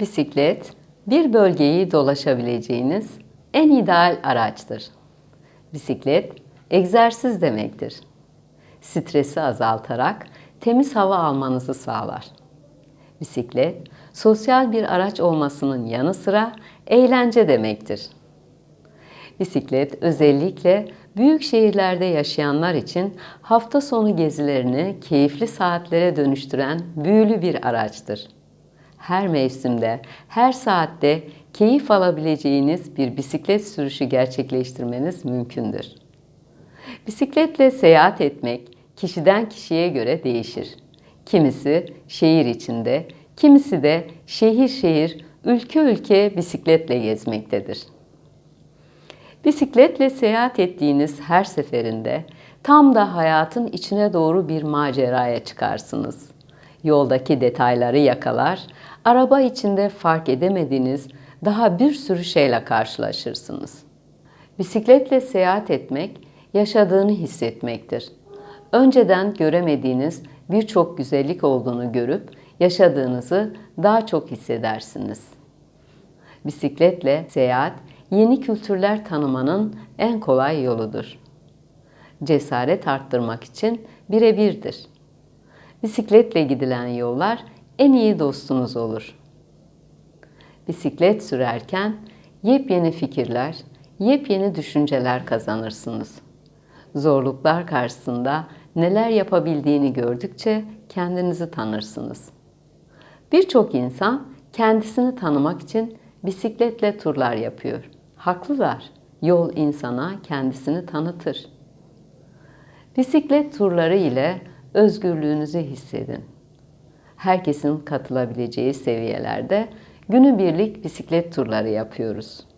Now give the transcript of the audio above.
Bisiklet, bir bölgeyi dolaşabileceğiniz en ideal araçtır. Bisiklet, egzersiz demektir. Stresi azaltarak temiz hava almanızı sağlar. Bisiklet, sosyal bir araç olmasının yanı sıra eğlence demektir. Bisiklet özellikle büyük şehirlerde yaşayanlar için hafta sonu gezilerini keyifli saatlere dönüştüren büyülü bir araçtır. Her mevsimde, her saatte keyif alabileceğiniz bir bisiklet sürüşü gerçekleştirmeniz mümkündür. Bisikletle seyahat etmek kişiden kişiye göre değişir. Kimisi şehir içinde, kimisi de şehir şehir, ülke ülke bisikletle gezmektedir. Bisikletle seyahat ettiğiniz her seferinde tam da hayatın içine doğru bir maceraya çıkarsınız. Yoldaki detayları yakalar, araba içinde fark edemediğiniz daha bir sürü şeyle karşılaşırsınız. Bisikletle seyahat etmek, yaşadığını hissetmektir. Önceden göremediğiniz birçok güzellik olduğunu görüp yaşadığınızı daha çok hissedersiniz. Bisikletle seyahat yeni kültürler tanımanın en kolay yoludur. Cesaret arttırmak için birebirdir. Bisikletle gidilen yollar en iyi dostunuz olur. Bisiklet sürerken yepyeni fikirler, yepyeni düşünceler kazanırsınız. Zorluklar karşısında neler yapabildiğini gördükçe kendinizi tanırsınız. Birçok insan kendisini tanımak için bisikletle turlar yapıyor. Haklılar. Yol insana kendisini tanıtır. Bisiklet turları ile özgürlüğünüzü hissedin. Herkesin katılabileceği seviyelerde günübirlik bisiklet turları yapıyoruz.